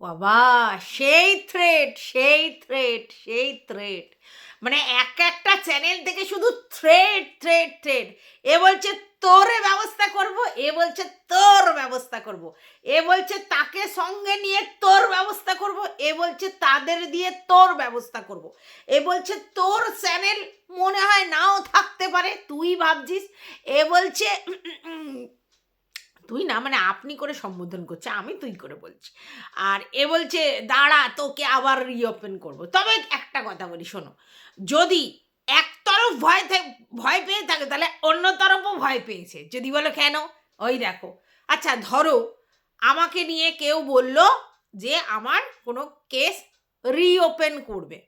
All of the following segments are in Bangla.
বাবা, সেই থ্রেড সেই থ্রেড সেই থ্রেড মানে এক একটা চ্যানেল থেকে শুধু থ্রেড থ্রেড থ্রেড এ বলছে, তোর ব্যবস্থা করব, এ বলছে, তোর ব্যবস্থা করব। এ বলছে, তাকে সঙ্গে নিয়ে তোর ব্যবস্থা করব। এ বলছে, তাদের দিয়ে তোর ব্যবস্থা করব। এ বলছে, তোর চ্যানেল মনে হয় নাও থাকতে পারে, তুই ভাবছিস? এ বলছে তুই না মানে আপনি করে সম্বোধন করছে, আমি তুই করে বলছি। আর এ বলছে, দাঁড়া, তোকে আবার রিওপেন করব। তবে একটা কথা বলি, শোনো। যদি এক তরফ ভয় ভয় পেয়ে থাকে, তাহলে অন্য তরফও ভয় পেয়েছে। যদি বলো কেন? ওই দেখো। আচ্ছা ধরো আমাকে নিয়ে কেউ বলল যে আমার কোনো কেস রিওপেন করবে।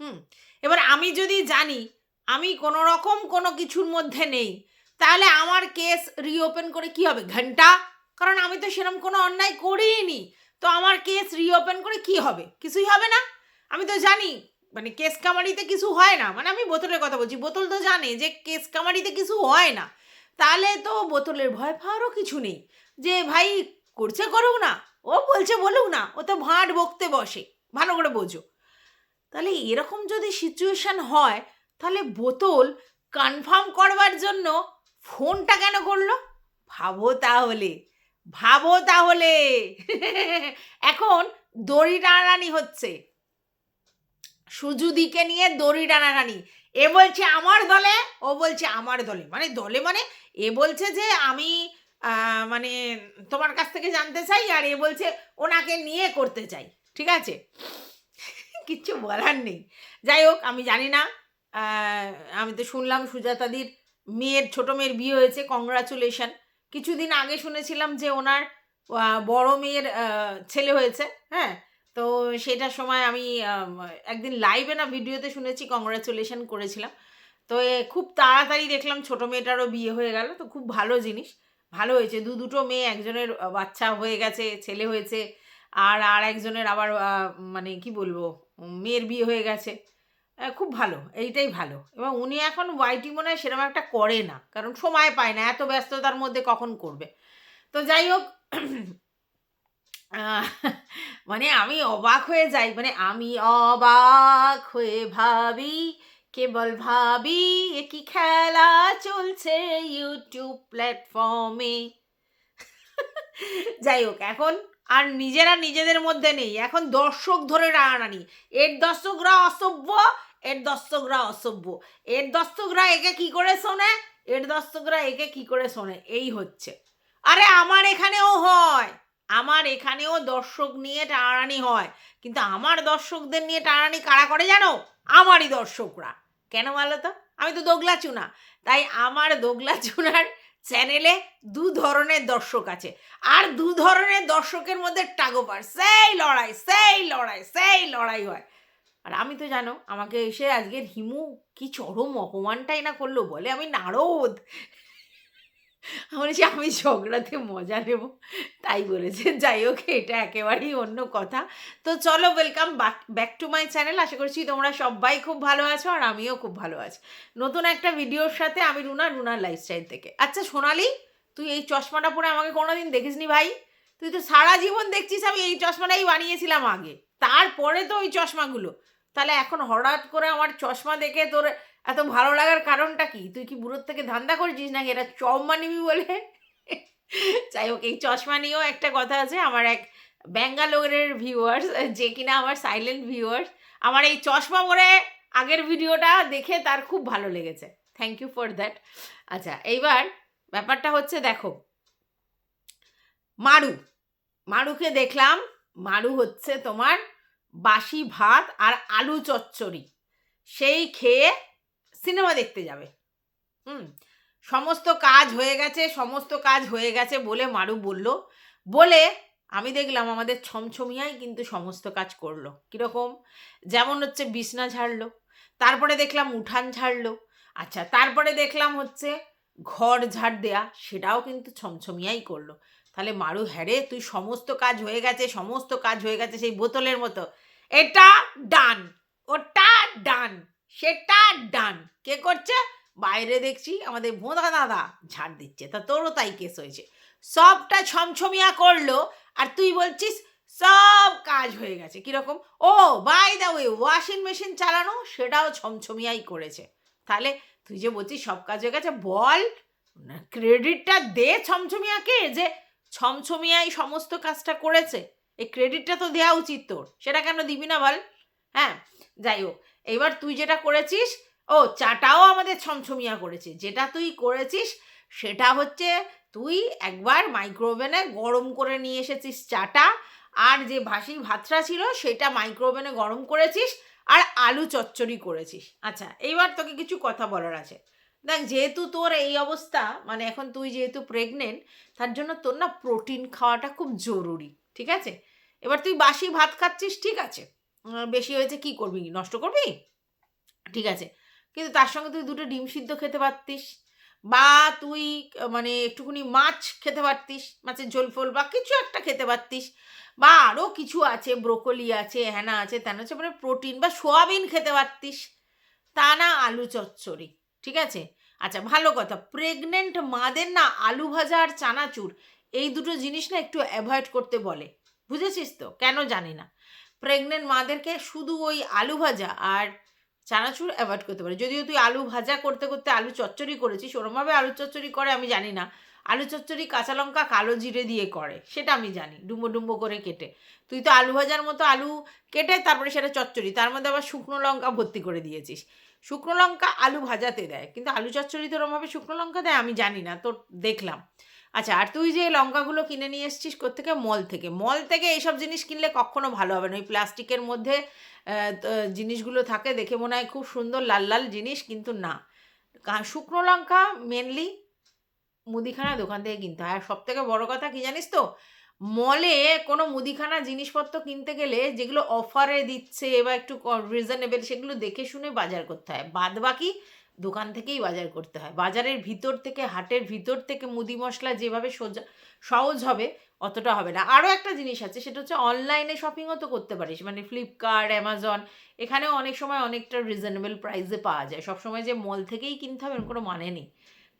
হুম? এবার আমি যদি জানি, আমি কোনো রকম কোনো কিছুর মধ্যে নেই তাহলে আমার কেস রিওপেন করে কি হবে? ঘণ্টা? কারণ আমি তো সেরকম কোনো অন্যায় করিনি তো আমার কেস রিওপেন করে কি হবে? কিছুই হবে না। আমি তো জানি মানে কেস কামারিতে কিছু হয় না। মানে আমি বোতলের কথা বলছি। বোতল তো জানে যে কেস কামারিতে কিছু হয় না। তাহলে তো বোতলের ভয় পাওয়ারও কিছু নেই। যে ভাই, করছে করুক না। ও বলছে বলুক না। ও তো ভাঁট বকতে বসে। ভালো করে বোঝো। তাহলে এরকম যদি সিচুয়েশান হয়, তাহলে বোতল কনফার্ম করবার জন্য ফোনটা কেন করল? ভাবো তাহলে ভাবো তাহলে। এখন দড়ি টানাটানি হচ্ছে। সুজুদিকে নিয়ে দড়ি টানাটানি। এ বলছে আমার দলে, ও বলছে আমার দলে। মানে দলে মানে এ বলছে যে আমি মানে তোমার কাছ থেকে জানতে চাই আর এ বলছে ওনাকে নিয়ে করতে চাই। ঠিক আছে? কিচ্ছু বলার নেই। যাই হোক, আমি জানি না। আমি তো শুনলাম সুজাতাদির মেয়ের, ছোট মেয়ের বিয়ে হয়েছে কংগ্রাচুলেশন কিছুদিন আগে শুনেছিলাম যে ওনার বড় মেয়ের ছেলে হয়েছে হ্যাঁ? তো সেটার সময় আমি একদিন লাইভে না ভিডিওতে শুনেছি কংগ্রাচুলেশন করেছিলাম। তো খুব তাড়াতাড়ি দেখলাম ছোট মেয়েটারও বিয়ে হয়ে গেল, তো খুব ভালো জিনিস। ভালো হয়েছে, দু দুটো মেয়ে, একজনের বাচ্চা হয়ে গেছে, ছেলে হয়েছে, আর আর একজনের আবার মানে কি বলব, মেয়ের বিয়ে হয়ে গেছে। খুব ভালো, এইটাই ভালো। এবং উনি এখন ওয়াইটি মনে হয় সেরকম একটা করে না, কারণ সময় পায় না, এত ব্যস্ততার মধ্যে কখন করবে? তো যাই হোক মানে আমি অবাক হয়ে যাই মানে আমি অবাক হয়ে ভাবি, কেবল ভাবি, একই খেলা চলছে ইউটিউব প্ল্যাটফর্মে যাই হোক, এখন আর নিজেরা নিজেদের মধ্যে নেই, এখন দর্শক ধরে টানাটানি এর দর্শকরা অসভ্য এর দর্শকরা অসভ্য। এর দর্শকরা একে কি করে শোনে? এর দর্শকরা একে কি করে শোনে? এই হচ্ছে। আরে, আমার এখানেও হয়। আমার এখানেও দর্শক নিয়ে টানাটানি হয়। কিন্তু আমার দর্শকদের নিয়ে টানাটানি কারা করে জানো? আমারই দর্শকরা। কেন বলো তো? আমি তো দোগলা চুনা। তাই আমার দোগলা চুনার চ্যানেলে দু ধরনের দর্শক আছে। আর দু ধরনের দর্শকের মধ্যে টাগোপার সেই লড়াই সেই লড়াই সেই লড়াই হয়। আর আমি তো জানো, আমাকে এসে আজকের হিমু কি চরম অপমানটাই না করল বলে আমি নারদ। বলেছি, আমি ঝগড়াতে মজা নেব। তাই বলেছে। যাই হোক, এটা একেবারেই অন্য কথা। তো চলো welcome back to my channel আশা করছি তোমরা সবাই খুব ভালো আছো আর আমিও খুব ভালো আছি। নতুন একটা ভিডিওর সাথে আমি রুনা রুনার লাইফস্টাইল থেকে। আচ্ছা সোনালি, তুই এই চশমাটা পরে আমাকে কোনোদিন দেখিসনি ভাই? তুই তো সারা জীবন দেখছিস, আমি এই চশমাটাই বানিয়েছিলাম আগে। তারপরে তো ওই চশমাগুলো। তাহলে এখন হঠাৎ করে আমার চশমা দেখে তোর এত ভালো লাগার কারণটা কি? তুই কি বুড়োর থেকে ধান্দা করছিস নাকি? এটা চম্মা নিবি বলে? যাই হোক, এই চশমা নিয়েও একটা কথা আছে। আমার এক ব্যাঙ্গালোরের ভিউয়ার্স যে কিনা আমার সাইলেন্ট ভিউয়ার্স আমার এই চশমা পরে আগের ভিডিওটা দেখে তার খুব ভালো লেগেছে। থ্যাংক ইউ ফর দ্যাট আচ্ছা এইবার ব্যাপারটা হচ্ছে, দেখো, মারু। মারুকে দেখলাম, মারু হচ্ছে তোমার বাসি ভাত আর আলু চচ্চড়ি। সেই খেয়ে সিনেমা দেখতে যাবে। হুম, সমস্ত কাজ হয়ে গেছে, সমস্ত কাজ হয়ে গেছে বলে মারু বলল। বলে আমি দেখলাম আমাদের ছমছমিয়াই কিন্তু সমস্ত কাজ করল। কীরকম? যেমন হচ্ছে বিছনা ঝাড়লো, তারপরে দেখলাম উঠান ঝাড়লো আচ্ছা তারপরে দেখলাম হচ্ছে ঘর ঝাড় দেয়া, সেটাও কিন্তু ছমছমিয়াই করল। তাহলে মারু হ্যারে তুই সমস্ত কাজ হয়ে গেছে, সমস্ত কাজ হয়ে গেছে সেই বোতলের মতো। এটা ডান, ওটা ডান, সেটা ডান। কে করছে? বাইরে দেখছি আমাদের ভোঁদা দাদা ঝাড় দিচ্ছে, তা তোরও তাই কেস হয়েছে। সবটা ছমছমিয়া করল, আর তুই বলছিস সব কাজ হয়ে গেছে, কীরকম? ও by the way washing machine চালানো সেটাও ছমছমিয়াই করেছে। তাহলে তুই যে বলছিস সব কাজ হয়ে গেছে, বল ক্রেডিটটা দে ছমছমিয়াকে যে ছমছমিয়াই সমস্ত কাজটা করেছে। এই ক্রেডিটটা তো দেওয়া উচিত তোর। সেটা কেন দিবি না বল? হ্যাঁ যাই হোক, এবার তুই যেটা করেছিস, ও, চাটাও আমাদের ছমছমিয়া করেছে। যেটা তুই করেছিস, সেটা হচ্ছে তুই একবার মাইক্রোওভেনে গরম করে নিয়ে এসেছিস চাটা, আর যে ভাসি ভাতটা ছিল, সেটা মাইক্রোওভেনে গরম করেছিস, আর আলু চচ্চড়ি করেছিস। আচ্ছা এইবার তোকে কিছু কথা বলার আছে। দেখ, যেহেতু তোর এই অবস্থা মানে এখন তুই যেহেতু প্রেগনেন্ট তার জন্য তোর না প্রোটিন খাওয়াটা খুব জরুরি, ঠিক আছে? এবার তুই বাসি ভাত খাচ্ছিস, ঠিক আছে? বেশি হয়েছে কি করবি? নষ্ট করবি? ঠিক আছে। কিন্তু তার সঙ্গে তুই দুটো ডিম সিদ্ধ খেতে পারতিস বা তুই মানে একটুখানি মাছ খেতে পারতিস, মাছের ঝোল ফোল বা কিছু একটা খেতে পারতিস বা আরও কিছু আছে ব্রোকলি আছে, হ্যানা আছে, তেন আছে মানে প্রোটিন বা সোয়াবিন খেতে পারতিস। তা না আলু চচ্চড়ি। ঠিক আছে? আচ্ছা ভালো কথা। প্রেগনেন্ট মাদের না আলু ভাজা আর চানাচুর, এই দুটো জিনিস না একটু অ্যাভয়েড করতে বলে। বুঝেছিস তো? কেন জানি না। প্রেগনেন্ট মাদেরকে শুধু ওই আলু ভাজা আর চানাচুর অ্যাভয়েড করতে পারে যদিও তুই আলু ভাজা করতে করতে আলু চচ্চড়ি করেছিস, ওরমভাবে আলু চচ্চড়ি করে আমি জানি না। আলু চচ্চড়ি কাঁচা লঙ্কা কালো জিরে দিয়ে করে, সেটা আমি জানি ডুম্বো ডুম্বো করে কেটে। তুই তো আলু ভাজার মতো আলু কেটে তারপরে সেটা চচ্চড়ি, তার মধ্যে আবার শুকনো লঙ্কা ভর্তি করে দিয়েছিস। শুকনো লঙ্কা আলু ভাজাতে দেয়। কিন্তু আলু চচ্চড়ি তো ওরমভাবে শুকনো লঙ্কা দেয়, আমি জানি না, তো দেখলাম। আচ্ছা আর তুই যে লঙ্কাগুলো কিনে নিয়ে এসছিস কোথেকে মল থেকে। মল থেকে এইসব জিনিস কিনলে কখনো ভালো হবে না। ওই প্লাস্টিকের মধ্যে জিনিসগুলো থাকে, দেখে মনে হয় খুব সুন্দর লাল লাল জিনিস, কিন্তু না। শুকনো লঙ্কা মেনলি মুদিখানা দোকান থেকে কিনতে হয়। আর সব থেকে বড়ো কথা কী জানিস তো? মলে কোনো মুদিখানা জিনিসপত্র কিনতে গেলে যেগুলো অফারে দিচ্ছে বা একটু রিজনেবল সেগুলো দেখে শুনে বাজার করতে হয়। বাদ বাকি দোকান থেকেই বাজার করতে হয়। বাজারের ভিতর থেকে, হাটের ভিতর থেকে মুদি মশলা যেভাবে সোজা, সহজ হবে অতটা হবে না। আরও একটা জিনিস আছে, সেটা হচ্ছে অনলাইনে শপিংও তো করতে পারিস। মানে ফ্লিপকার্ট অ্যামাজন এখানেও অনেক সময় অনেকটা রিজনেবল প্রাইসে পাওয়া যায়। সবসময় যে মল থেকেই কিনতে হবে কোনো মানে নেই।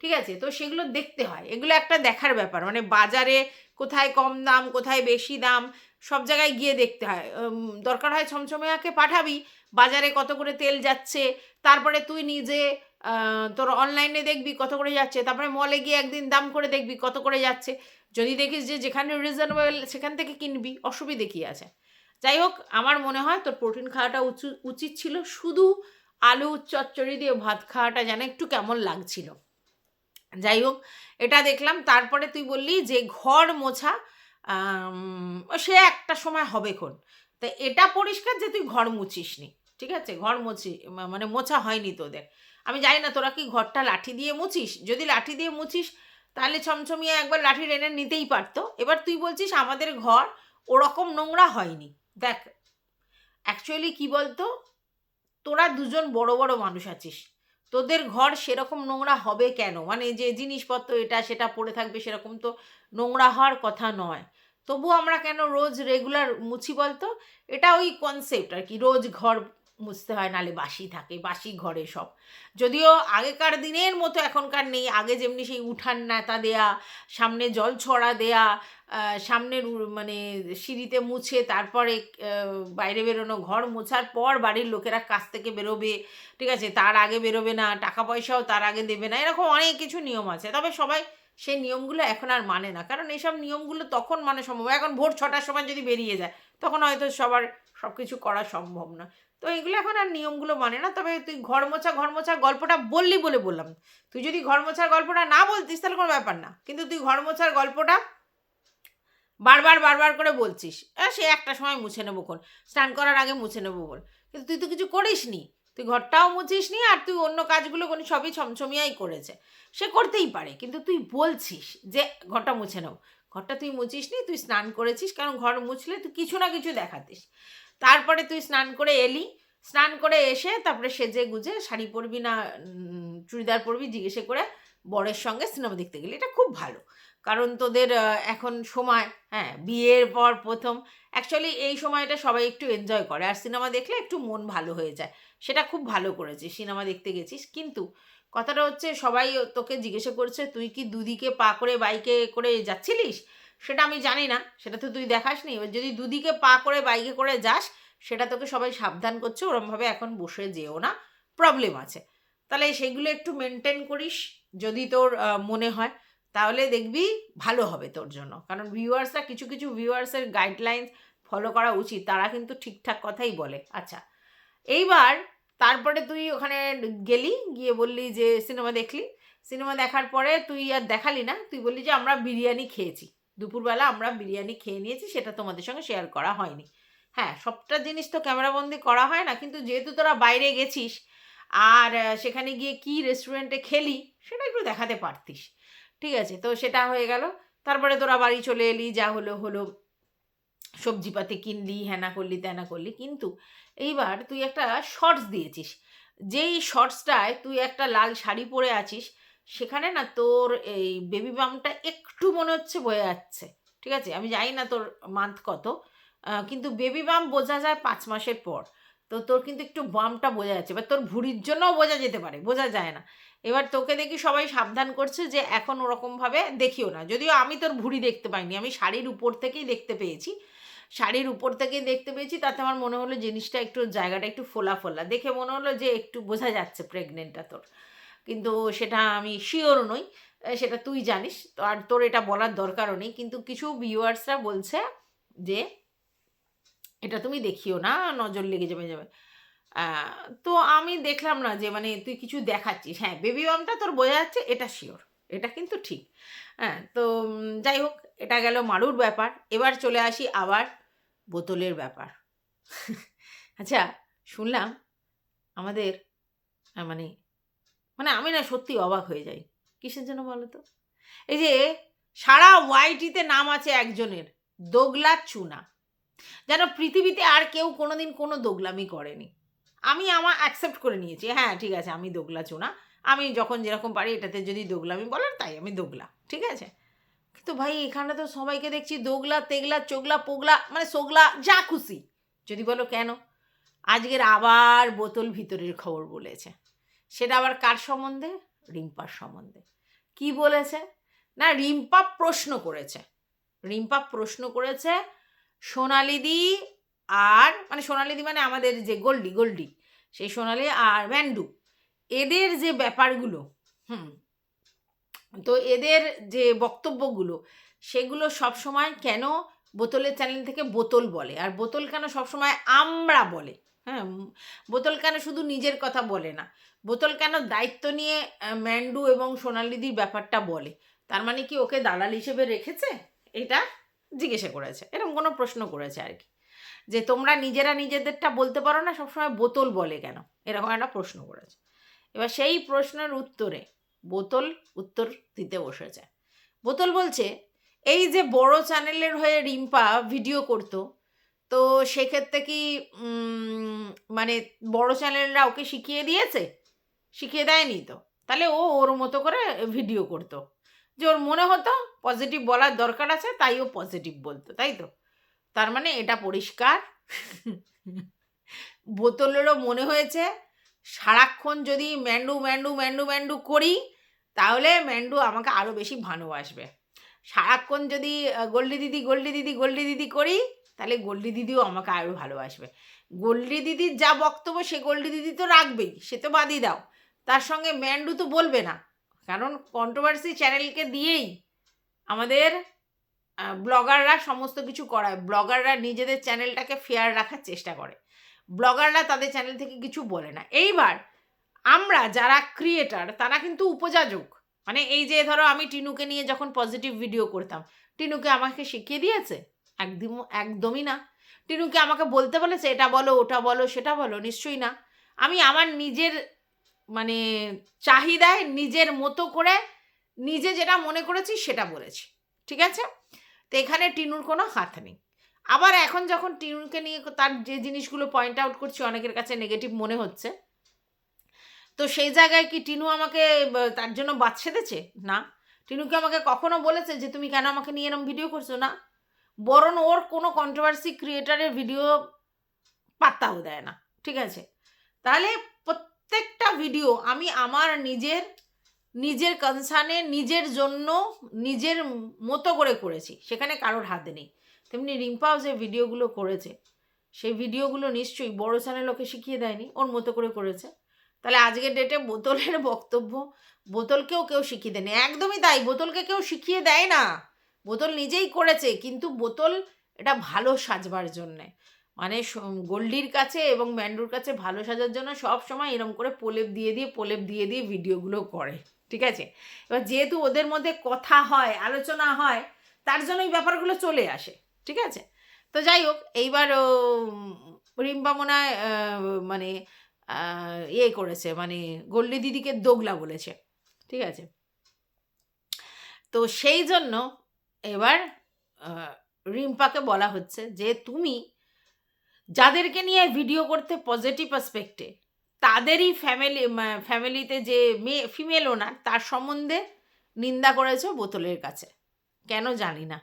ঠিক আছে? তো সেগুলো দেখতে হয়। এগুলো একটা দেখার ব্যাপার। মানে বাজারে কোথায় কম দাম, কোথায় বেশি দাম, সব জায়গায় গিয়ে দেখতে হয়। দরকার হয় ছমছমিয়াকে পাঠাবি, বাজারে কত করে তেল যাচ্ছে, তারপরে তুই নিজে তোর অনলাইনে দেখবি কত করে যাচ্ছে, তারপরে মলে গিয়ে একদিন দাম করে দেখবি কত করে যাচ্ছে। যদি দেখিস যে যেখানে রিজনেবল সেখান থেকে কিনবি, অসুবিধে কী আছে? যাই হোক, আমার মনে হয় তোর প্রোটিন খাওয়াটা উচু- উচিত ছিল। শুধু আলু চচ্চড়ি দিয়ে ভাত খাওয়াটা যেন একটু কেমন লাগছিল। যাই হোক এটা দেখলাম। তারপরে তুই বললি যে ঘর মোছা সে একটা সময় হবে কোন তা এটা পরিষ্কার যে তুই ঘর মুছিস নি ঠিক আছে? ঘর মুছি মানে মোছা হয়নি তোদের। আমি জানি না তোরা কি ঘরটা লাঠি দিয়ে মুছিস? যদি লাঠি দিয়ে মুছিস, তাহলে ছমছমিয়ে একবার লাঠি টেনে নিতেই পারতো। এবার তুই বলছিস আমাদের ঘর ওরকম নোংরা হয়নি। দেখ অ্যাকচুয়ালি কি বলতো? তোরা দুজন বড় বড় মানুষ আছিস। তোদের ঘর সেরকম নোংরা হবে কেন? মানে যে জিনিসপত্র এটা সেটা পড়ে থাকবে সেরকম তো নোংরা হওয়ার কথা নয়। তবু আমরা কেন রোজ রেগুলার মুছি বলতো? এটা ওই কনসেপ্ট আর কি, রোজ ঘর মুছতে হয়, নালে বাসি থাকে বাসি ঘরে সব। যদিও আগেকার দিনের মতো এখনকার নেই, আগে যেমনি সেই উঠান নাতা দেয়া, সামনে জল ছড়া দেয়া সামনের মানে সিঁড়িতে মুছে, তারপরে বাইরে বেরোনো, ঘর মোছার পর বাড়ির লোকেরা কাছ থেকে বেরোবে, ঠিক আছে? তার আগে বেরোবে না, টাকা পয়সাও তার আগে দেবে না, এরকম অনেক কিছু নিয়ম আছে। তবে সবাই সেই নিয়মগুলো এখন আর মানে না। কারণ এইসব নিয়মগুলো তখন মানে সম্ভব। এখন ভোর ছটার সময় যদি বেরিয়ে যায়, তখন হয়তো সবার সব কিছু করা সম্ভব না। তো এগুলো এখন আর নিয়মগুলো মানে না। তবে তুই ঘর মোছা ঘর মোছার গল্পটা বললি বলে বললাম। তুই যদি ঘর মোছার গল্পটা না বলতিস, তাহলে কোনো ব্যাপার না। কিন্তু তুই ঘর মোছার গল্পটা বারবার বারবার করে বলছিস। সে একটা সময় মুছে নেব কোন। স্নান করার আগে মুছে নেব বল। কিন্তু তুই তো কিছু করিস নি তুই ঘরটাও মুছিস নি আর তুই অন্য কাজগুলো কোনো সবই ছমছমিয়াই করেছে। সে করতেই পারে, কিন্তু তুই বলছিস যে ঘরটা মুছে নাও। ঘরটা তুই মুছিস নি, তুই স্নান করেছিস, কারণ ঘর মুছলে তুই কিছু না কিছু দেখাতিস। তারপরে তুই স্নান করে এলি, স্নান করে এসে তারপরে সেজে গুজে শাড়ি পরবি না চুড়িদার পরবি জিজ্ঞেসে করে বরের সঙ্গে সিনেমা দেখতে গেলি। এটা খুব ভালো। কারণ তোদের এখন সময় হ্যাঁ বিয়ের পর প্রথম। অ্যাকচুয়ালি এই সময়টা সবাই একটু এনজয় করে। আর সিনেমা দেখলে একটু মন ভালো হয়ে যায়। সেটা খুব ভালো করেছিস সিনেমা দেখতে গেছিস। কিন্তু কথাটা হচ্ছে সবাই তোকে জিজ্ঞাসা করছে, তুই কি দুদিকে পা করে বাইকে করে যাচ্ছিলিস? সেটা আমি জানি না। সেটা তো তুই দেখাসনি। এবার যদি দুদিকে পা করে বাইকে করে যাস, সেটা তোকে সবাই সাবধান করছে। ওরমভাবে এখন বসে যেও না। প্রবলেম আছে। তাহলে সেগুলো একটু মেনটেন করিস, যদি তোর মনে হয়। তাহলে দেখবি ভালো হবে তোর জন্য। কারণ ভিউয়ার্সরা কিছু কিছু ভিউয়ার্সের গাইডলাইন্স ফলো করা উচিত। তারা কিন্তু ঠিকঠাক কথাই বলে। আচ্ছা এইবার তারপরে তুই ওখানে গেলি, গিয়ে বললি যে সিনেমা দেখলি। সিনেমা দেখার পরে তুই আর দেখালি না। তুই বললি যে, আমরা বিরিয়ানি খেয়েছি। দুপুরবেলা আমরা বিরিয়ানি খেয়ে নিয়েছি, সেটা তোমাদের সঙ্গে শেয়ার করা হয়নি। হ্যাঁ সবটা জিনিস তো ক্যামেরাবন্দি করা হয় না। কিন্তু যেহেতু তোরা বাইরে গেছিস, আর সেখানে গিয়ে কি রেস্টুরেন্টে খেলি, সেটা একটু দেখাতে পারতিস। ঠিক আছে? তো সেটা হয়ে গেল। তারপরে তোরা বাড়ি চলে এলি, যা হলো হলো। সবজিপাতি কিনলি হ্যানা করলি ত্যানা করলি। কিন্তু এইবার তুই একটা শর্টস দিয়েছিস। যেই শর্টসটায় তুই একটা লাল শাড়ি পরে আছিস, সেখানে না তোর এই বেবি বামটা একটু মনে হচ্ছে বয়ে যাচ্ছে। ঠিক আছে? আমি জানি না তোর মান্থ কত কিন্তু বেবি বাম বোঝা যায় পাঁচ মাসের পর। তো তোর কিন্তু একটু বামটা বোঝা যাচ্ছে। এবার তোর ভুড়ির জন্যও বোঝা যেতে পারে। বোঝা যায় না। এবার তোকে দেখি সবাই সাবধান করছে যে এখন ওরকমভাবে দেখিও না। যদিও আমি তোর ভুঁড়ি দেখতে পাইনি, আমি শাড়ির উপর থেকেই দেখতে পেয়েছি। শাড়ির উপর থেকেই দেখতে পেয়েছি, তাতে আমার মনে হলো জিনিসটা একটু, জায়গাটা একটু ফোলা ফোলা। দেখে মনে হলো যে একটু বোঝা যাচ্ছে প্রেগনেন্টটা তোর। কিন্তু সেটা আমি শিওর নই, সেটা তুই জানিস। আর তোর এটা বলার দরকারও নেই। কিন্তু কিছু ভিউয়ার্সরা বলছে যে, এটা তুমি দেখিও না, নজর লেগে যাবে যাবে। তো আমি দেখলাম না যে মানে তুই কিছু দেখাচ্ছিস। হ্যাঁ বেবি বামটা তোর বোঝা যাচ্ছে এটা শিওর এটা কিন্তু ঠিক। হ্যাঁ তো যাই হোক, এটা গেল মারুর ব্যাপার। এবার চলে আসি আবার বোতলের ব্যাপার। আচ্ছা শুনলাম আমাদের মানে মানে আমি না সত্যি অবাক হয়ে যাই। কিসের জন্য বলো তো এই যে সারা ওয়াইটিতে নাম আছে একজনের দোগলা চুনা। যেন পৃথিবীতে আর কেউ কোনোদিন কোনো দোগলামি করেনি। আমি আমার অ্যাকসেপ্ট করে নিয়েছি হ্যাঁ ঠিক আছে, আমি দোগলা চোনা। আমি যখন যেরকম পারি এটাতে যদি দোগলামি বলেন তাই, আমি দোগলা, ঠিক আছে? কিন্তু ভাই, এখানে তো সবাইকে দেখছি দোগলা, তেগলা, চোগলা, পোগলা মানে সোগলা, যা খুশি। যদি বলো কেন? আজকের আবার বোতল ভিতরের খবর বলেছে। সেটা আবার কার সম্বন্ধে? রিম্পার সম্বন্ধে। কি বলেছে? না, রিম্পা প্রশ্ন করেছে। রিম্পা প্রশ্ন করেছে, সোনালিদি আর মানে সোনালিদি মানে আমাদের যে গোল্ডি গোল্ডি, সেই সোনালি আর ম্যান্ডু এদের যে ব্যাপারগুলো, হুম, তো এদের যে বক্তব্যগুলো, সেগুলো সব সময় কেন বোতলের চ্যানেল থেকে বোতল বলে? আর বোতল কেন সবসময় আমরা বলে? হ্যাঁ বোতল কেন শুধু নিজের কথা বলে না? বোতল কেন দায়িত্ব নিয়ে ম্যান্ডু এবং সোনালিদির ব্যাপারটা বলে? তার মানে কি ওকে দালাল হিসেবে রেখেছে? এটা জিজ্ঞাসা করেছে, এরকম কোনো প্রশ্ন করেছে আর কি। যে তোমরা নিজেরা নিজেদেরটা বলতে পারো না, সবসময় বোতল বলে কেন? এরকম একটা প্রশ্ন করেছে। এবার সেই প্রশ্নের উত্তরে বোতল উত্তর দিতে বসেছে। বোতল বলছে, এই যে বড় চ্যানেলের হয়ে রিম্পা ভিডিও করতো, তো সেক্ষেত্রে কি মানে বড় চ্যানেলরা ওকে শিখিয়ে দিয়েছে? শিখিয়ে দেয়নি তো? তাহলে ও ওর মতো করে ভিডিও করতো। যে ওর মনে হতো, পজিটিভ বলার দরকার আছে, তাই ও পজিটিভ বলতো, তাই তো? তার মানে এটা পরিষ্কার। বোতলেরও মনে হয়েছে, সারাক্ষণ যদি ম্যান্ডু ম্যান্ডু ম্যান্ডু ম্যান্ডু করি, তাহলে ম্যান্ডু আমাকে আরও বেশি ভালোবাসবে সারাক্ষণ যদি গোল্ডি দিদি গোল্ডি দিদি গোল্ডি দিদি করি, তাহলে গোল্ডি দিদিও আমাকে আরও ভালোবাসবে গোল্ডি দিদির যা বক্তব্য, সে গোল্ডি দিদি তো রাখবেই, সে তো বাদই দাও। তার সঙ্গে ম্যান্ডু তো বলবে না, কারণ কন্ট্রোভার্সি চ্যানেলকে দিয়েই আমাদের ব্লগাররা সমস্ত কিছু করায়। ব্লগাররা নিজেদের চ্যানেলটাকে ফেয়ার রাখার চেষ্টা করে। ব্লগাররা তাদের চ্যানেল থেকে কিছু বলে না। এইবার আমরা যারা ক্রিয়েটার তারা কিন্তু উপযাজক। মানে এই যে ধরো আমি টিনুকে নিয়ে যখন পজিটিভ ভিডিও করতাম, টিনুকে আমাকে শিখিয়ে দিয়েছে? একদম, একদমই না। টিনুকে আমাকে বলতে বলেছে, এটা বলো, ওটা বলো, সেটা বলো। নিশ্চয়ই না। আমি আমার নিজের মানে চাহিদায় নিজের মতো করে নিজে যেটা মনে করেছি, সেটা বলেছি। ঠিক আছে? তো এখানে টিনুর কোনো হাত নেই। আবার এখন যখন টিনুকে নিয়ে তার যে জিনিসগুলো পয়েন্ট আউট করছি, অনেকের কাছে নেগেটিভ মনে হচ্ছে। তো সেই জায়গায় কি টিনু আমাকে তার জন্য বাদ সেধেছে? না। টিনুকে আমাকে কখনো বলেছে যে, তুমি কেন আমাকে নিয়ে এরম ভিডিও করছ? না। বরং ওর কোনো কন্ট্রোভার্সি ক্রিয়েটারের ভিডিও পাত্তাও দেয় না। ঠিক আছে? তাহলে প্রত্যেকটা ভিডিও আমি আমার নিজের নিজের কনসার্নে নিজের জন্য, নিজের মতো করে করেছি। সেখানে কারোর হাত নেই। তেমনি রিম্পাও যে ভিডিওগুলো করেছে, সেই ভিডিওগুলো নিশ্চয়ই বড় চ্যানেল ওকে শিখিয়ে দেয়নি, ওর মতো করে করেছে। তাহলে আজকের ডেটে বোতলের বক্তব্য, বোতলকেও কেউ শিখিয়ে দেয়নি। একদমই তাই, বোতলকে কেউ শিখিয়ে দেয় না। বোতল নিজেই করেছে, কিন্তু বোতল এটা ভালো সাজবার জন্যে। মানে গোল্ডির কাছে এবং ম্যান্ডুর কাছে ভালো সাজার জন্য সব সময় এরকম করে প্রলেপ দিয়ে দিয়ে, প্রলেপ দিয়ে দিয়ে ভিডিওগুলো করে। ঠিক আছে? এবার যেহেতু ওদের মধ্যে কথা হয়, আলোচনা হয়, তার জন্য এই ব্যাপারগুলো চলে আসে, ঠিক আছে? তো যাই হোক এইবার রিম্পা মনে মানে ইয়ে করেছে মানে গোল্ডি দিদিকে দোগলা বলেছে, ঠিক আছে? তো সেই জন্য এবার রিম্পাকে বলা হচ্ছে যে, তুমি যাদেরকে নিয়ে ভিডিও করতে পজিটিভ অ্যাসপেক্টে তাদেরই ফ্যামিলি ফ্যামিলিতে যে মেয়ে ফিমেল ওনার তার সম্বন্ধে নিন্দা করেছে বোতলের কাছে। কেন জানি না।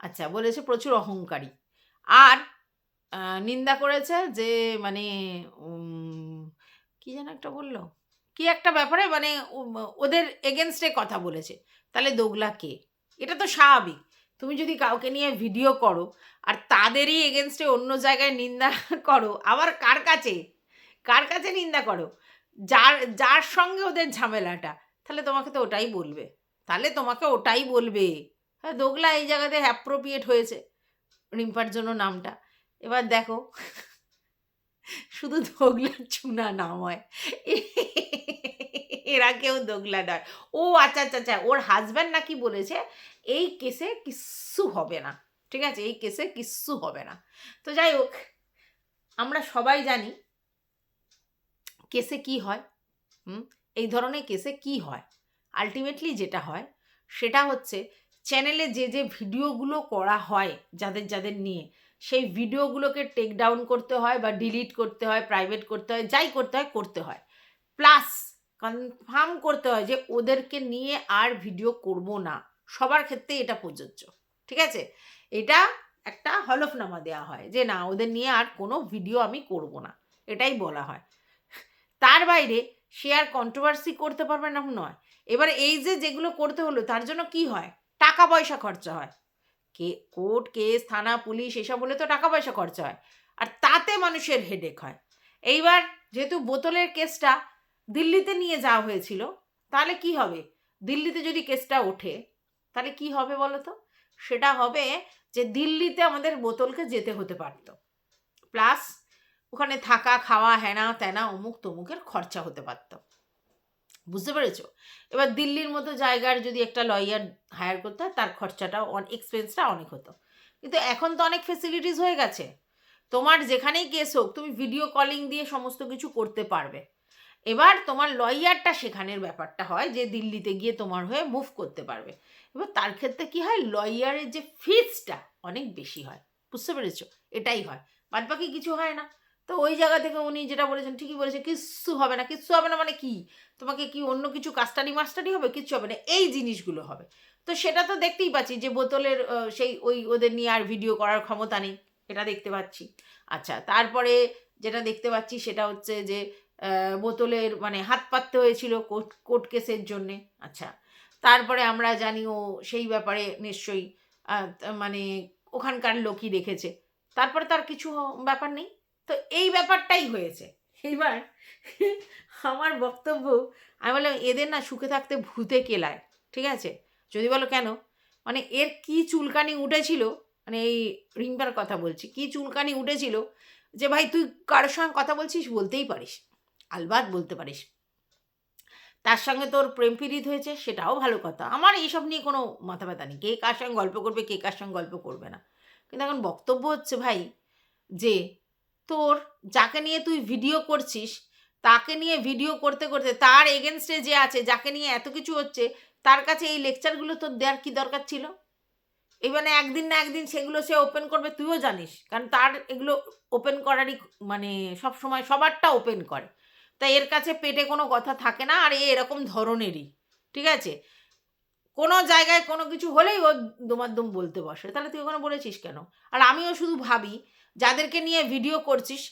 আচ্ছা বলেছে প্রচুর অহংকারী। আর নিন্দা করেছে যে মানে কি যেন একটা বলল? কি একটা ব্যাপারে মানে ওদের এগেনস্টে কথা বলেছে। তাহলে দোগলা কে? এটা তো স্বাভাবিক। তুমি যদি কাউকে নিয়ে ভিডিও করো, আর তাদেরই এগেনস্টে অন্য জায়গায় নিন্দা করো, আবার কার কাছে? কার কাছে নিন্দা করো? যার যার সঙ্গে ওদের ঝামেলাটা, তাহলে তোমাকে তো ওটাই বলবে। তাহলে তোমাকে ওটাই বলবে। হ্যাঁ দোগলা এই জায়গাতে অ্যাপ্রোপ্রিয়েট হয়েছে রিম্পার জন্য নামটা। এবার দেখো, শুধু দোগলা চুনা নাম হয় এরা কেউ দোগলা নয়। ও আচ্ছা আচ্ছা আচ্ছা ওর হাজব্যান্ড নাকি বলেছে? এই কেসে কিচ্ছু হবে না। ঠিক আছে? এই কেসে কিচ্ছু হবে না। তো যাই হোক, আমরা সবাই জানি কেসে কি হয়? এই ধরনের কেসে কি হয়? আলটিমেটলি যেটা হয়, সেটা হচ্ছে চ্যানেলে যে যে ভিডিওগুলো করা হয় যাদের যাদের নিয়ে, সেই ভিডিওগুলোকে টেক ডাউন করতে হয় বা ডিলিট করতে হয় প্রাইভেট করতে হয়, যাই করতে হয় করতে হয়। প্লাস কনফার্ম করতে হয় যে ওদেরকে নিয়ে আর ভিডিও করব না। সবার ক্ষেত্রে এটা প্রযোজ্য। ঠিক আছে? এটা একটা হলফনামা দেওয়া হয় যে না, ওদের নিয়ে আর কোনো ভিডিও আমি করব না। এটাই বলা হয়। তার বাইরে সে আর কন্ট্রোভার্সি করতে পারবে না নয়। এবার এই যে যেগুলো করতে হলো, তার জন্য কি হয়? টাকা পয়সা খরচা হয়। কে, কোর্ট, কেস, থানা, পুলিশ, এসব হলে তো টাকা পয়সা খরচা হয়। আর তাতে মানুষের হেডেক হয়। এইবার যেহেতু বোতলের কেসটা দিল্লিতে নিয়ে যাওয়া হয়েছিল, তাহলে কি হবে? দিল্লিতে যদি কেসটা ওঠে, তাহলে কি হবে বলো তো? সেটা হবে যে দিল্লিতে আমাদের বোতলকে যেতে হতে পারতো। প্লাস ওখানে থাকা, খাওয়া হ্যানা ত্যানা অমুক, তমুকের খরচা হতে পারত। বুঝতে পেরেছ? এবার দিল্লির মতো জায়গার যদি একটা লয়ার হায়ার করতে হয়, তার খরচাটা এক্সপেন্সটা অনেক হতো। কিন্তু এখন তো অনেক ফেসিলিটিস হয়ে গেছে। তোমার যেখানেই কেস হোক, তুমি ভিডিও কলিং দিয়ে সমস্ত কিছু করতে পারবে। এবার তোমার লয়ারটা সেখানের ব্যাপারটা হয়, যে দিল্লিতে গিয়ে তোমার হয়ে মুভ করতে পারবে। এবার তার ক্ষেত্রে কি হয়? লয়ারের যে ফিজটা অনেক বেশি হয়। বুঝতে পেরেছ? এটাই হয়। বাদ বাকি কিছু হয় না। তো ওই জায়গা থেকে উনি যেটা বলেছেন, ঠিকই বলেছে, কিচ্ছু হবে না, কিচ্ছু হবে না মানে কি? তোমাকে কি অন্য কিছু কাস্টাডি মাস্টাডি হবে? কিচ্ছু হবে না, এই জিনিসগুলো হবে। তো সেটা তো দেখতেই পাচ্ছি যে বোতলের সেই ওই ওদের নিয়ে আর ভিডিও করার ক্ষমতা নেই, এটা দেখতে পাচ্ছি। আচ্ছা তারপরে যেটা দেখতে পাচ্ছি সেটা হচ্ছে যে বোতলের মানে হাত পাততে হয়েছিল কোর্ট কোর্ট কেসের জন্যে। আচ্ছা তারপরে আমরা জানি ও সেই ব্যাপারে নিশ্চয়ই মানে ওখানকার লোকই রেখেছে তারপরে তার কিছু ব্যাপার নেই। তো এই ব্যাপারটাই হয়েছে। এইবার আমার বক্তব্য, আমি বললাম, এদের না সুখে থাকতে ভূতে কেলায় ঠিক আছে? যদি বলো কেন? মানে এর কি চুলকানি উঠেছিল? মানে এই রিম্পার কথা বলছি, কি চুলকানি উঠেছিল? যে ভাই, তুই কারোর সঙ্গে কথা বলছিস? বলতেই পারিস আলবাদ বলতে পারিস। তার সঙ্গে তোর প্রেম পীড়িত হয়েছে, সেটাও ভালো কথা। আমার এইসব নিয়ে কোনো মাথা ব্যথা নেই। কে কার সঙ্গে গল্প করবে, কে কার সঙ্গে গল্প করবে না। কিন্তু এখন বক্তব্য হচ্ছে ভাই, যে তোর, যাকে নিয়ে তুই ভিডিও করছিস, তাকে নিয়ে ভিডিও করতে করতে তার এগেনস্টে যে আছে, যাকে নিয়ে এত কিছু হচ্ছে, তার কাছে এই লেকচারগুলো তোর দেওয়ার কি দরকার ছিল? এবারে একদিন না একদিন সেগুলো সে ওপেন করবে, তুইও জানিস, কারণ তার এগুলো ওপেন করারই মানে সব সময় সবারটা ওপেন করে। তাই এর কাছে পেটে কোনো কথা থাকে না, আর এ এরকম ধরনেরই, ঠিক আছে? কোনো জায়গায় কোনো কিছু হলেই ও দোমাদ্দম বলতে বসে। তাহলে তুই ওখানে বলেছিস কেন? আর আমিও শুধু ভাবি যাদেরকে নিয়ে ভিডিও করছিস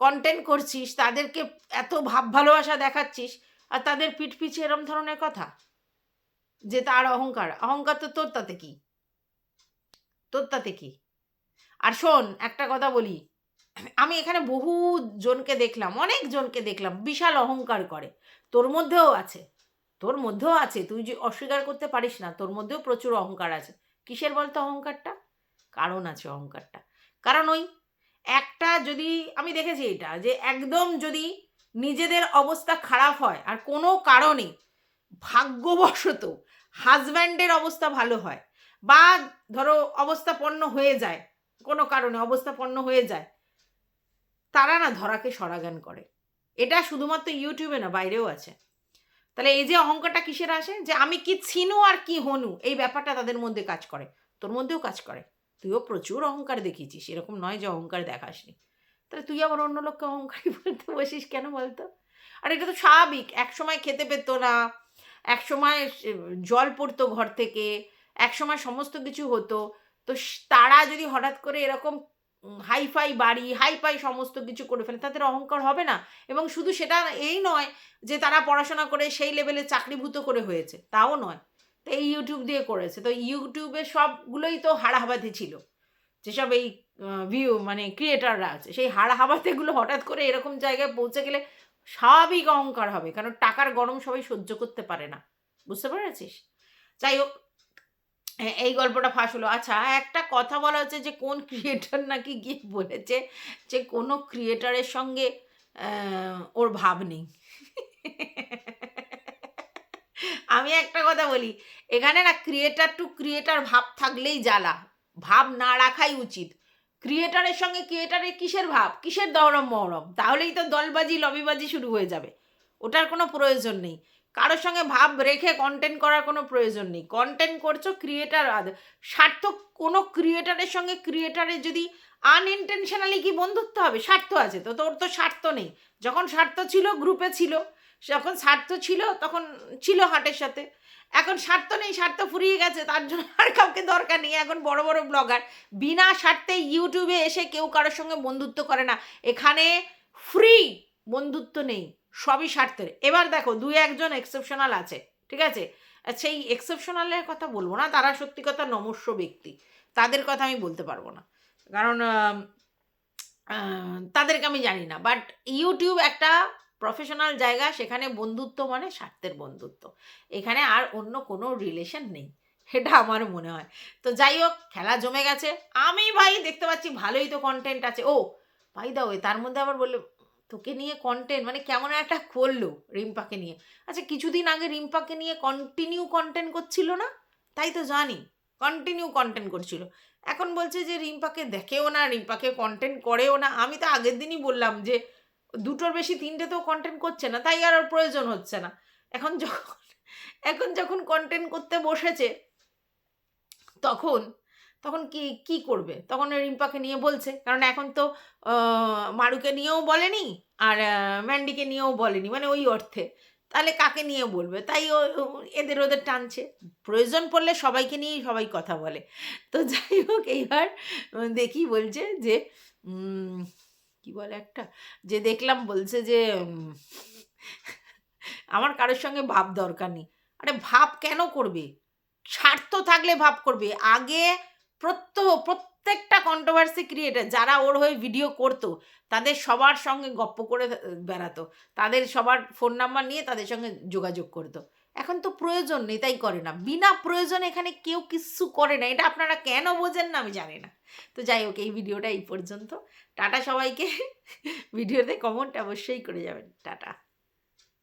কন্টেন্ট করছিস, তাদেরকে এত ভাব ভালোবাসা দেখাচ্ছিস আর তাদের পিঠ পিছে এরম ধরনের কথা? যে তার অহংকার অহংকার তো তোর তাতে কি? তোর তাতে কি? আর শোন, একটা কথা বলি। আমি এখানে বহু জনকে দেখলাম, অনেক জনকে দেখলাম, বিশাল অহংকার করে। তোর মধ্যেও আছে। তোর মধ্যেও আছে। তুই যে অস্বীকার করতে পারিস না, তোর মধ্যেও প্রচুর অহংকার আছে। কিসের বলতো অহংকারটা? কারণ আছে অহংকারটা। কারণ ওই একটা যদি আমি দেখেছি এটা, যে একদম যদি নিজেদের অবস্থা খারাপ হয়, আর কোনো কারণে ভাগ্যবশত হাজব্যান্ডের অবস্থা ভালো হয়, বা ধরো অবস্থাপন্ন হয়ে যায়, কোনো কারণে অবস্থাপন্ন হয়ে যায়, তারা না ধরাকে সরাগান করে। এটা শুধুমাত্র ইউটিউবে না, বাইরেও আছে। তাহলে এই যে অহংকারটা কিসের আসে? যে আমি কি ছিনু আর কি হনু, এই ব্যাপারটা তাদের মধ্যে কাজ করে। তোর মধ্যেও কাজ করে। তুইও প্রচুর অহংকার দেখিয়েছিস, এরকম নয় যে অহংকার দেখাসনি। তাহলে তুই আবার অন্য লোককে অহংকারী বলতে বসিস কেন বলতো? আর এটা তো স্বাভাবিক, এক সময় খেতে পেত না, এক সময় জল পড়তো ঘর থেকে, এক সময় সমস্ত কিছু হতো। তো তারা যদি হঠাৎ করে এরকম হাইফাই বাড়ি, হাইফাই সমস্ত কিছু করে ফেলে, তাদের অহংকার হবে না। এবং শুধু সেটা এই নয় যে তারা পড়াশোনা করে সেই লেভেলে চাকরিভূত করে হয়েছে, তাও নয়। তো এই ইউটিউব দিয়ে করেছে। তো ইউটিউবে সবগুলোই তো হাড়াহাবাতি ছিল। যেসব এই ভিউ মানে ক্রিয়েটাররা আছে, সেই হাড়াহাবাতেগুলো হঠাৎ করে এরকম জায়গায় পৌঁছে গেলে স্বাভাবিক অহংকার হবে, কারণ টাকার গরম সবাই সহ্য করতে পারে না। বুঝতে পেরেছিস? যাই হোক এই গল্পটা ফাঁস হলো। আচ্ছা একটা কথা বলা হচ্ছে যে, কোন ক্রিয়েটার নাকি গিয়ে বলেছে যে, কোনো ক্রিয়েটারের সঙ্গে ওর ভাব নেই। আমি একটা কথা বলি, এখানে না ক্রিয়েটার টু ক্রিয়েটার ভাব থাকলেই জ্বালা। ভাব না রাখাই উচিত। ক্রিয়েটারের সঙ্গে ক্রিয়েটারের কিসের ভাব? কিসের দরম মহরম? তাহলেই তো দলবাজি, লবিবাজি শুরু হয়ে যাবে। ওটার কোনো প্রয়োজন নেই। কারোর সঙ্গে ভাব রেখে কন্টেন্ট করার কোনো প্রয়োজন নেই। কন্টেন্ট করছ ক্রিয়েটার স্বার্থ কোনো ক্রিয়েটারের সঙ্গে ক্রিয়েটারের যদি আনইনটেনশনালি কি বন্ধুত্ব হবে? স্বার্থ আছে তো, তোর তো স্বার্থ নেই। যখন স্বার্থ ছিল গ্রুপে ছিল। যখন স্বার্থ ছিল, তখন ছিল হাটের সাথে। এখন স্বার্থ নেই স্বার্থ ফুরিয়ে গেছে, তার জন্য আর কাউকে দরকার নেই। এখন বড় বড় ব্লগার বিনা স্বার্থে ইউটিউবে এসে কেউ কারোর সঙ্গে বন্ধুত্ব করে না। এখানে ফ্রি বন্ধুত্ব নেই, সবই স্বার্থের এবার দেখো, দুই একজন এক্সেপশনাল আছে, ঠিক আছে? সেই এক্সেপশনালের কথা বলব না, তারা সত্যি কথা নমস্য ব্যক্তি। তাদের কথা আমি বলতে পারব না। কারণ তাদেরকে আমি জানি না। বাট ইউটিউব একটা প্রফেশনাল জায়গা, সেখানে বন্ধুত্ব মানে স্বার্থের বন্ধুত্ব। এখানে আর অন্য কোনো রিলেশন নেই, এটা আমার মনে হয়। তো যাই হোক, খেলা জমে গেছে। আমি ভাই দেখতে পাচ্ছি ভালোই তো কন্টেন্ট আছে। ও ভাই দাও তার মধ্যে আবার বলল, তোকে নিয়ে কন্টেন্ট মানে কেমন একটা করল রিম্পাকে নিয়ে? আচ্ছা কিছুদিন আগে রিম্পাকে নিয়ে কন্টিনিউ কন্টেন্ট করছিল না? তাই তো জানি কন্টিনিউ কন্টেন্ট করছিল। এখন বলছে যে, রিম্পাকে দেখেও না, রিম্পাকে কন্টেন্ট করেও না। আমি তো আগের দিনই বললাম যে দুটোর বেশি তিনটে তো কন্টেন্ট করছে না, তাই আর প্রয়োজন হচ্ছে না। এখন যখন এখন যখন কন্টেন্ট করতে বসেছে, তখন তখন কি কি করবে? তখন রিম্পাকে নিয়ে বলছে, কারণ এখন তো মারুকে নিয়েও বলেনি আর ম্যান্ডিকে নিয়েও বলেনি মানে ওই অর্থে। তাহলে কাকে নিয়ে বলবে? তাই ও এদের ওদের টানছে। প্রয়োজন পড়লে সবাইকে নিয়েই সবাই কথা বলে। তো যাই হোক, এইবার দেখি বলছে যে কি বলে একটা? যে দেখলাম বলছে যে আমার কারোর সঙ্গে ভাব দরকার নেই। আরে ভাব কেন করবে? স্বার্থ থাকলে ভাব করবে। আগে প্রত্যহ প্রত্যেকটা কন্ট্রোভার্সি ক্রিয়েটার যারা ওর হয়ে ভিডিও করতো, তাদের সবার সঙ্গে গপ্প করে বেড়াতো। তাদের সবার ফোন নাম্বার নিয়ে তাদের সঙ্গে যোগাযোগ করতো। এখন তো প্রয়োজন নেই, তাই করে না। বিনা প্রয়োজনে এখানে কেউ কিচ্ছু করে না, এটা আপনারা কেন বোঝেন না আমি জানি না। তো যাই হোক, এই ভিডিওটা এই পর্যন্ত। টাটা সবাইকে। ভিডিওতে কমেন্ট অবশ্যই করে যাবেন। টাটা।